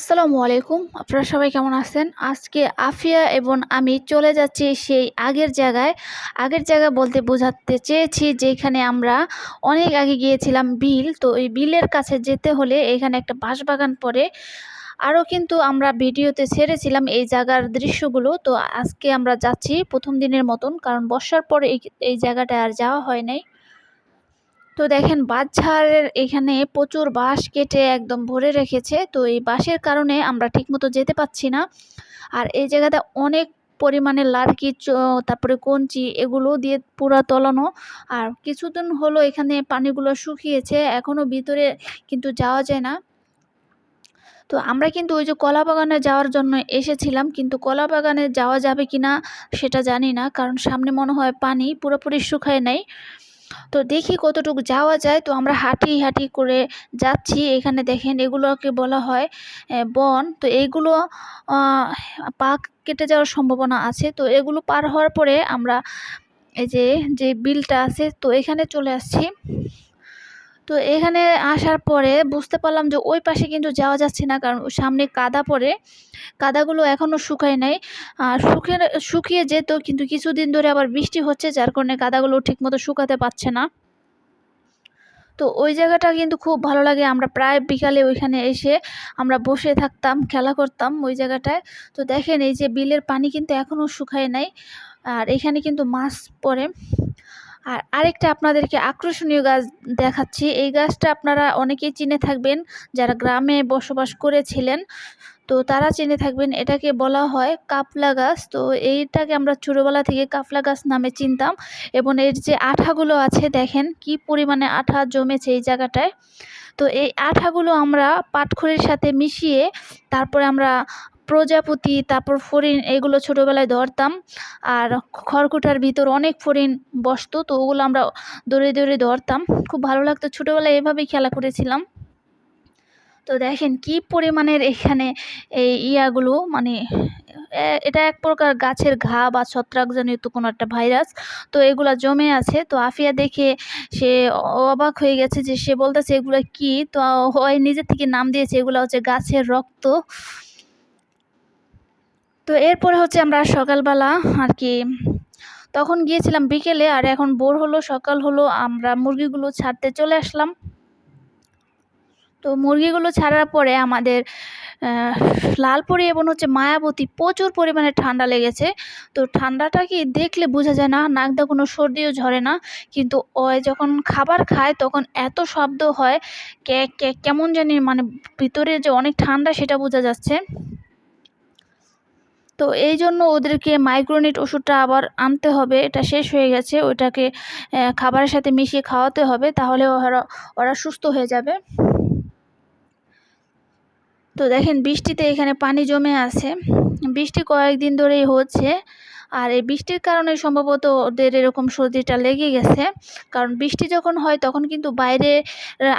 আসসালামু আলাইকুম। আপনারা সবাই কেমন আছেন? আজকে আফিয়া এবং আমি চলে যাচ্ছি সেই আগের জায়গায়। আগের জায়গা বলতে বোঝাতে চেয়েছি যেখানে আমরা অনেক আগে গিয়েছিলাম বিল। তো এই বিলের কাছে যেতে হলে এখানে একটা বাঁশবাগান পড়ে। আরও কিন্তু আমরা ভিডিওতে ছেড়েছিলাম এই জায়গার দৃশ্যগুলো। তো আজকে আমরা যাচ্ছি প্রথম দিনের মতন, কারণ বর্ষার পরে এই জায়গাটায় আর যাওয়া হয় নাই। তো দেখেন বাঁশঝাড়ের এখানে প্রচুর বাঁশ কেটে একদম ভরে রেখেছে। তো এই বাঁশের কারণে আমরা ঠিকমতো যেতে পারছি না। আর এই জায়গাতে অনেক পরিমাণে লার্কি তারপরে কঞ্চি এগুলো দিয়ে পুরা তলানো। আর কিছুদিন হলো এখানে পানিগুলো শুকিয়েছে এখনও ভিতরে কিন্তু যাওয়া যায় না। তো আমরা কিন্তু ওই যে কলা বাগানে যাওয়ার জন্য এসেছিলাম, কিন্তু কলা বাগানে যাওয়া যাবে কি না সেটা জানি না, কারণ সামনে মনে হয় পানি পুরোপুরি শুকায় নেই। তো দেখি কতটুকু যাওয়া যায়। তো আমরা হাঁটি হাঁটি করে যাচ্ছি। এখানে দেখেন এগুলোকে বলা হয় বন। তো এইগুলো পাক কেটে যাওয়ার সম্ভাবনা আছে। তো এগুলো পার হওয়ার পরে আমরা এই যে যে বিলটা আছে, তো এখানে চলে আসছি। তো এখানে আসার পরে বুঝতে পারলাম যে ওই পাশে কিন্তু যাওয়া যাচ্ছে না, কারণ সামনে কাদা পড়ে। কাদাগুলো এখনও শুকায় নাই। আর শুকিয়ে শুকিয়ে যেত, কিন্তু কিছুদিন ধরে আবার বৃষ্টি হচ্ছে, যার কারণে কাদাগুলো ঠিকমতো শুকাতে পারছে না। তো ওই জায়গাটা কিন্তু খুব ভালো লাগে। আমরা প্রায় বিকালে ওইখানে এসে আমরা বসে থাকতাম, খেলা করতাম ওই জায়গাটায়। তো দেখেন এই যে বিলের পানি কিন্তু এখনও শুকায় নাই, আর এখানে কিন্তু মাছ পড়ে। আর আরেকটা আপনাদেরকে আকর্ষণীয় গাছ দেখাচ্ছি। এই গাছটা আপনারা অনেকেই চিনে থাকবেন, যারা গ্রামে বসবাস করেছিলেন। তো তারা চিনে থাকবেন, এটাকে বলা হয় কাপলা গাছ। তো এইটাকে আমরা ছোটোবেলা থেকে কাপলা গাছ নামে চিনতাম এবং এর যে আঠাগুলো আছে, দেখেন কি পরিমাণে আঠা জমেছে এই জায়গাটায়। তো এই আঠাগুলো আমরা পাটখড়ির সাথে মিশিয়ে তারপরে আমরা প্রজাপতি, তারপর ফড়িং এগুলো ছোটোবেলায় ধরতাম। আর খড়কুটার ভিতর অনেক ফড়িং বসতো, তো ওগুলো আমরা দৌড়ে দৌড়ে ধরতাম। খুব ভালো লাগতো। ছোটোবেলায় এভাবেই খেলা করেছিলাম। তো দেখেন কি পরিমাণের এখানে এই ইয়াগুলো মানে এটা এক প্রকার গাছের ঘা বা ছত্রাকজনিত কোনো একটা ভাইরাস। তো এগুলা জমে আছে। তো আফিয়া দেখে সে অবাক হয়ে গেছে যে সে বলতেছে, এগুলো কি? তো নিজের থেকে নাম দিয়েছে, এগুলো হচ্ছে গাছের রক্ত। তো এরপরে হচ্ছে আমরা সকালবেলা আর কি, তখন গিয়েছিলাম বিকেলে আর এখন বোর হলো, সকাল হলো, আমরা মুরগিগুলো ছাড়তে চলে আসলাম। তো মুরগিগুলো ছাড়ার পরে আমাদের লালপুরি এবং হচ্ছে মায়াবতী প্রচুর পরিমাণে ঠান্ডা লেগেছে। তো ঠান্ডাটা কি দেখলে বোঝা যায় না নাকদা কোনো সর্দিও ঝরে না, কিন্তু ওই যখন খাবার খায় তখন এত শব্দ হয় কে, কেমন জানি মানে ভিতরে যে অনেক ঠান্ডা সেটা বোঝা যাচ্ছে। তো এই জন্য ওদেরকে মাইক্রোনিট ওষুধটা আবার আনতে হবে। এটা শেষ হয়ে গেছে ওটাকে খাবারের সাথে মিশিয়ে খাওয়াতে হবে, তাহলে ওরা ওরা সুস্থ হয়ে যাবে। তো দেখেন বৃষ্টিতে এখানে পানি জমে আছে। বৃষ্টি কয়েকদিন ধরেই হচ্ছে। আর এই বৃষ্টির কারণে সম্ভবত ওদের এরকম সর্দিটা লেগে গেছে। কারণ বৃষ্টি যখন হয় তখন কিন্তু বাইরে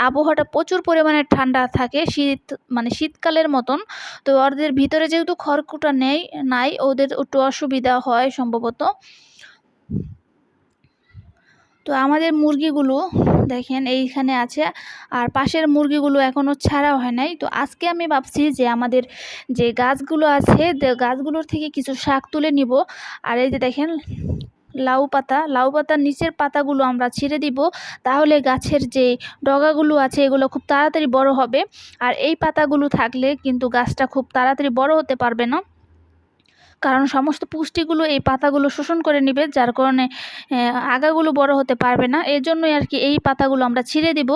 আবহাওয়াটা প্রচুর পরিমাণে ঠান্ডা থাকে, শীত মানে শীতকালের মতন। তো ওদের ভিতরে যেহেতু খড়কুটা নেই, নাই, ওদের একটু অসুবিধা হয় সম্ভবত। তো আমাদের মুরগিগুলো দেখেন এইখানে আছে আর পাশের মুরগিগুলো এখনও ছাড়া হয় নাই। তো আজকে আমি ভাবছি যে আমাদের যে গাছগুলো আছে গাছগুলোর থেকে কিছু শাক তুলে নিব। আর এই যে দেখেন লাউ পাতা, লাউ পাতার নিচের পাতাগুলো আমরা ছিঁড়ে দিব। তাহলে গাছের যে ডগাগুলো আছে, এগুলো খুব তাড়াতাড়ি বড় হবে। আর এই পাতাগুলো থাকলে কিন্তু গাছটা খুব তাড়াতাড়ি বড় হতে পারবে না। কারণ সমস্ত পুষ্টিগুলো এই পাতাগুলো শোষণ করে নেবে, যার কারণে আগাগুলো বড় হতে পারবে না। এর জন্যই আর কি এই পাতাগুলো আমরা ছিঁড়ে দিব।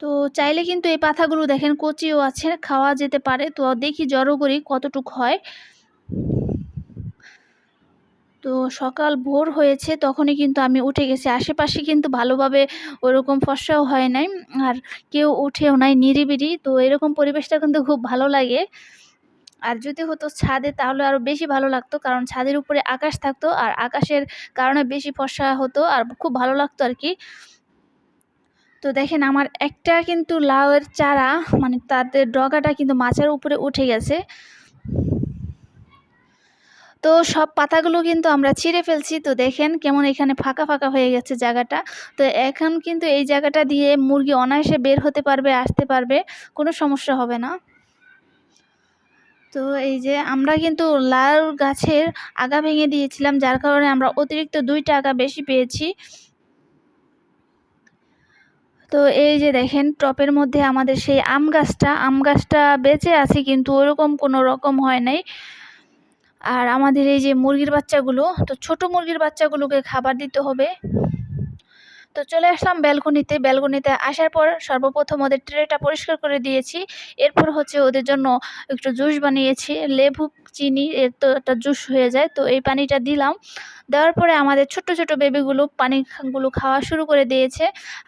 তো চাইলে কিন্তু এই পাতাগুলো দেখেন কচিও আছে, খাওয়া যেতে পারে। তো দেখি জড়ো করি কতটুক হয়। তো সকাল ভোর হয়েছে, তখনই কিন্তু আমি উঠে গেছি। আশেপাশে কিন্তু ভালোভাবে ওরকম ফর্সাও হয় নাই, আর কেউ উঠেও নাই নিরিবিরি তো এরকম পরিবেশটা কিন্তু খুব ভালো লাগে। আর যদি হতো ছাদে তাহলে আরও বেশি ভালো লাগতো, কারণ ছাদের উপরে আকাশ থাকতো আর আকাশের কারণে বেশি ফর্সা হতো আর খুব ভালো লাগতো আর কি। তো দেখেন আমার একটা কিন্তু লাউয়ের চারা মানে তাদের ডগাটা কিন্তু মাছের উপরে উঠে গেছে। তো সব পাতাগুলো কিন্তু আমরা ছিঁড়ে ফেলছি, তো দেখেন কেমন এখানে ফাঁকা ফাঁকা হয়ে গেছে জায়গাটা। তো এখন কিন্তু এই জায়গাটা দিয়ে মুরগি অনায়াসে বের হতে পারবে, আসতে পারবে, কোনো সমস্যা হবে না। তো এই যে আমরা কিন্তু লাউ গাছের আগা ভেঙে দিয়েছিলাম, যার কারণে আমরা অতিরিক্ত দুইটা আগা বেশি পেয়েছি। তো এই যে দেখেন, টপের মধ্যে আমাদের সেই আম গাছটা আম গাছটা বেঁচে আছে কিন্তু ওরকম কোনো রকম হয় নাই। আর আমাদের এই যে মুরগির বাচ্চাগুলো, তো ছোট মুরগির বাচ্চাগুলোকে খাবার দিতে হবে। তো চলে আসলাম ব্যালকনিতে। ব্যালকনিতে আসার পর সর্বপ্রথম ওদের ট্রেটা পরিষ্কার করে দিয়েছি। এরপর হচ্ছে ওদের জন্য একটু জুস বানিয়েছি। লেবু, চিনি, এর তো একটা জুস হয়ে যায়। তো এই পানিটা দিলাম। দেওয়ার পরে আমাদের ছোট্ট ছোট বেবিগুলো পানিগুলো খাওয়া শুরু করে দিয়েছে।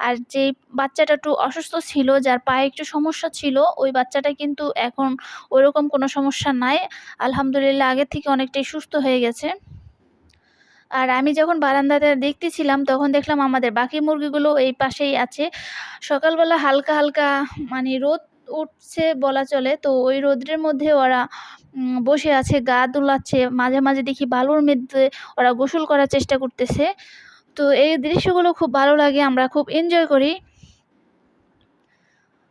আর যেই বাচ্চাটা একটু অসুস্থ ছিল, যার পায়ে একটু সমস্যা ছিল, ওই বাচ্চাটা কিন্তু এখন ওইরকম কোনো সমস্যা নাই। আলহামদুলিল্লাহ আগের থেকে অনেকটাই সুস্থ হয়ে গেছে। আর আমি যখন বারান্দাতে দেখতেছিলাম, তখন দেখলাম আমাদের বাকি মুরগিগুলো এই পাশেই আছে। সকালবেলা হালকা হালকা মানে রোদ উঠছে বলা চলে, তো ওই রোদ্রের মধ্যে ওরা বসে আছে, গা দুলাচ্ছে। মাঝে মাঝে দেখি বালুর মধ্যে ওরা গোসল করার চেষ্টা করতেছে। তো এই দৃশ্যগুলো খুব ভালো লাগে, আমরা খুব এনজয় করি।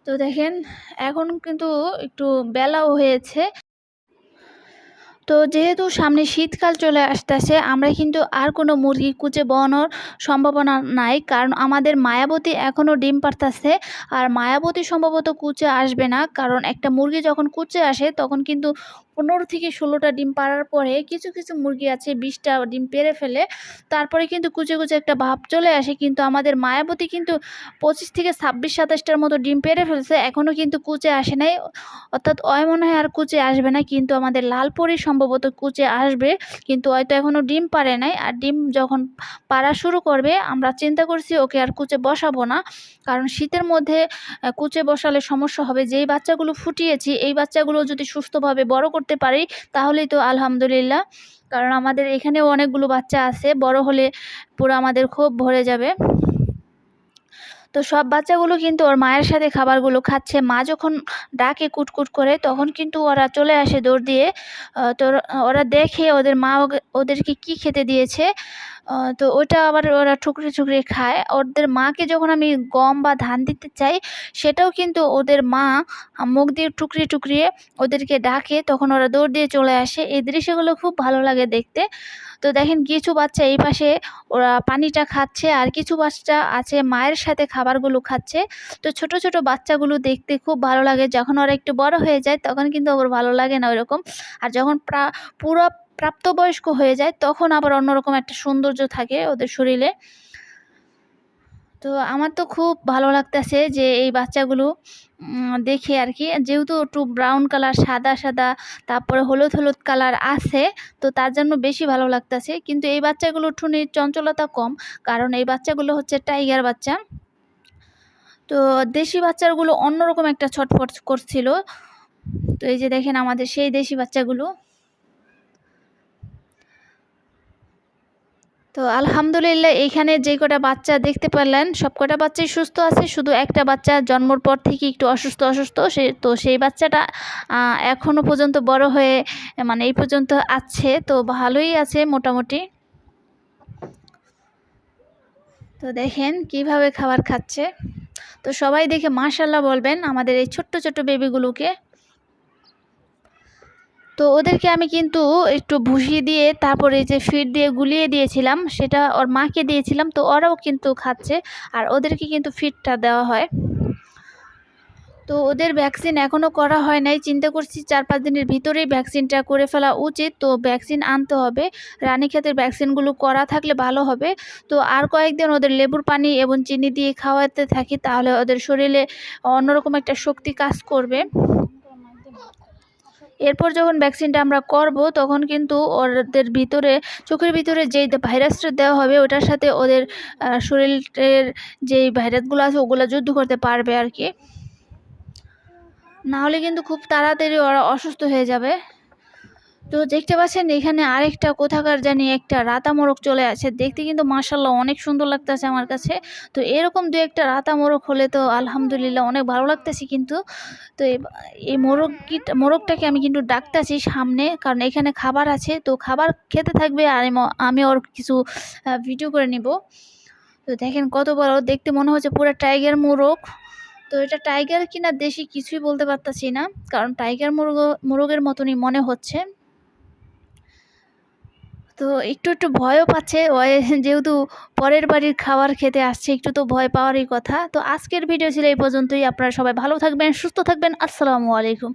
তো দেখেন, এখন কিন্তু একটু বেলাও হয়েছে। তো যেহেতু সামনে শীতকাল চলে আসতেছে, আমরা কিন্তু আর কোনো মুরগি কুচে বনর সম্ভাবনা নাই। কারণ আমাদের মায়াবতী এখনও ডিম পারতাছে আর মায়াবতী সম্ভবত কুচে আসবে না। কারণ একটা মুরগি যখন কুচে আসে, তখন কিন্তু পনেরো থেকে ষোলোটা ডিম পাড়ার পরে কিছু কিছু মুরগি আছে, বিশটা ডিম পেরে ফেলে। তারপরে কিন্তু কুচে কুচে একটা ভাব চলে আসে, কিন্তু আমাদের মায়াবতী কিন্তু পঁচিশ থেকে ছাব্বিশ, সাতাশটার মতো ডিম পেরে ফেলছে। এখনও কিন্তু কুচে আসে নাই। অর্থাৎ অয় মনে হয় আর কুচে আসবে না, কিন্তু আমাদের লালপরি সম্ভবত কুচে আসবে। কিন্তু হয়তো এখনও ডিম পারে নাই। আর ডিম যখন পাড়া শুরু করবে, আমরা চিন্তা করছি ওকে আর কুচে বসাবো না। কারণ শীতের মধ্যে কুচে বসালে সমস্যা হবে। যেই বাচ্চাগুলো ফুটিয়েছি, এই বাচ্চাগুলো যদি সুস্থভাবে বড় পারি, তাহলেই তো আলহামদুলিল্লাহ। কারণ আমাদের এখানেও অনেকগুলো বাচ্চা আছে, বড় হলে পুরো আমাদের খুব ভরে যাবে। তো সব বাচ্চাগুলো কিন্তু ওর মায়ের সাথে খাবারগুলো খাচ্ছে। মা যখন ডাকে কুটকুট করে, তখন কিন্তু ওরা চলে আসে দৌড় দিয়ে। তো ওরা দেখে ওদের মা ওদেরকে কি খেতে দিয়েছে। তো ওটা আবার ওরা ঠুকরে ঠুকরে খায়। ওদের মাকে যখন আমি গম বা ধান দিতে চাই, সেটাও কিন্তু ওদের মা মুখ দিয়ে টুকরিয়ে টুকরিয়ে ওদেরকে ডাকে। তখন ওরা দৌড় দিয়ে চলে আসে। এই দৃশ্যগুলো খুব ভালো লাগে দেখতে। তো দেখেন, কিছু বাচ্চা এই পাশে ওরা পানিটা খাচ্ছে আর কিছু বাচ্চা আছে মায়ের সাথে খাবারগুলো খাচ্ছে। তো ছোট ছোট বাচ্চাগুলো দেখতে খুব ভালো লাগে। যখন ওরা একটু বড় হয়ে যায়, তখন কিন্তু ওর ভালো লাগে না ওইরকম। আর যখন পুরো প্রাপ্তবয়স্ক হয়ে যায়, তখন আবার অন্যরকম একটা সৌন্দর্য থাকে ওদের শরীরে। তো আমার তো খুব ভালো লাগতেছে যে এই বাচ্চাগুলো দেখে আর কি যেহেতু একটু ব্রাউন কালার সাদা সাদা, তারপরে হলুদ হলুদ কালার আছে, তো তার জন্য বেশি ভালো লাগতেছে। কিন্তু এই বাচ্চাগুলো ঠুনির চঞ্চলতা কম, কারণ এই বাচ্চাগুলো হচ্ছে টাইগার বাচ্চা। তো দেশি বাচ্চাগুলো অন্যরকম একটা ছটফট করছিল। তো এই যে দেখেন আমাদের সেই দেশি বাচ্চাগুলো। তো আলহামদুলিল্লাহ, এইখানে যে কটা বাচ্চা দেখতে পারলেন, সব কটা বাচ্চাই সুস্থ আছে, শুধু একটা বাচ্চা জন্মর পর থেকে একটু অসুস্থ অসুস্থ, সে, তো সেই বাচ্চাটা এখনও পর্যন্ত বড় হয়ে মানে এই পর্যন্ত আছে, তো ভালোই আছে মোটামুটি। তো দেখেন কীভাবে খাবার খাচ্ছে। তো সবাই দেখে মাশাল্লাহ বলবেন আমাদের এই ছোট্ট ছোট্ট বেবিগুলোকে তো ওদেরকে আমি কিন্তু একটু ভুষি দিয়ে তারপরে যে ফিড দিয়ে গুলিয়ে দিয়েছিলাম, সেটা ওর মাকে দিয়েছিলাম, তো ওরাও কিন্তু খাচ্ছে আর ওদেরকে কিন্তু ফিডটা দেওয়া হয়। তো ওদের ভ্যাকসিন এখনও করা হয় নাই, চিন্তা করছি চার পাঁচ দিনের ভিতরেই ভ্যাকসিনটা করে ফেলা উচিত, তো ভ্যাকসিন আনতে হবে। রানীক্ষেতের ভ্যাকসিনগুলো করা থাকলে ভালো হবে। তো আর কয়েকদিন ওদের লেবুর পানি এবং চিনি দিয়ে খাওয়াতে থাকি, তাহলে ওদের শরীরে অন্যরকম একটা শক্তি কাজ করবে। এরপর যখন ভ্যাকসিনটা আমরা করব, তখন কিন্তু ওদের ভিতরে, চোখের ভিতরে যেই ভাইরাসটা দেওয়া হবে, ওটার সাথে ওদের শরীরের যেই ভাইরাসগুলো আছে, ওগুলো যুদ্ধ করতে পারবে আর কি। নাহলে কিন্তু খুব তাড়াতাড়ি ওরা অসুস্থ হয়ে যাবে। তো দেখতে পাচ্ছেন এখানে আরেকটা কোথাকার জানি একটা রাতা মোরগ চলে আছে দেখতে কিন্তু মার্শাল্লাহ অনেক সুন্দর লাগতেছে আমার কাছে। তো এরকম দু একটা রাতা মোরগ হলে তো আলহামদুলিল্লাহ অনেক ভালো লাগতেছে কিন্তু। তো এই- মোরগটা মোরগটাকে আমি কিন্তু ডাকতেছি সামনে কারণ এখানে খাবার আছে। তো খাবার খেতে থাকবে আর আমি ওর কিছু ভিডিও করে নিব। তো দেখেন কত বড়, দেখতে মনে হচ্ছে পুরো টাইগার মোরগ। তো এটা টাইগার কিনা দেশি কিছুই বলতে পারতাছি না। কারণ টাইগার মুরগ, মোরগের মতনই মনে হচ্ছে। তো একটু একটু ভয়ও পাচ্ছে। যেহেতু পরের বাড়ির খাবার খেতে আসছে, একটু তো ভয় পাওয়ারই কথা। তো আজকের ভিডিও ছিল এই পর্যন্তই। আপনারা সবাই ভালো থাকবেন, সুস্থ থাকবেন। আসসালামু আলাইকুম।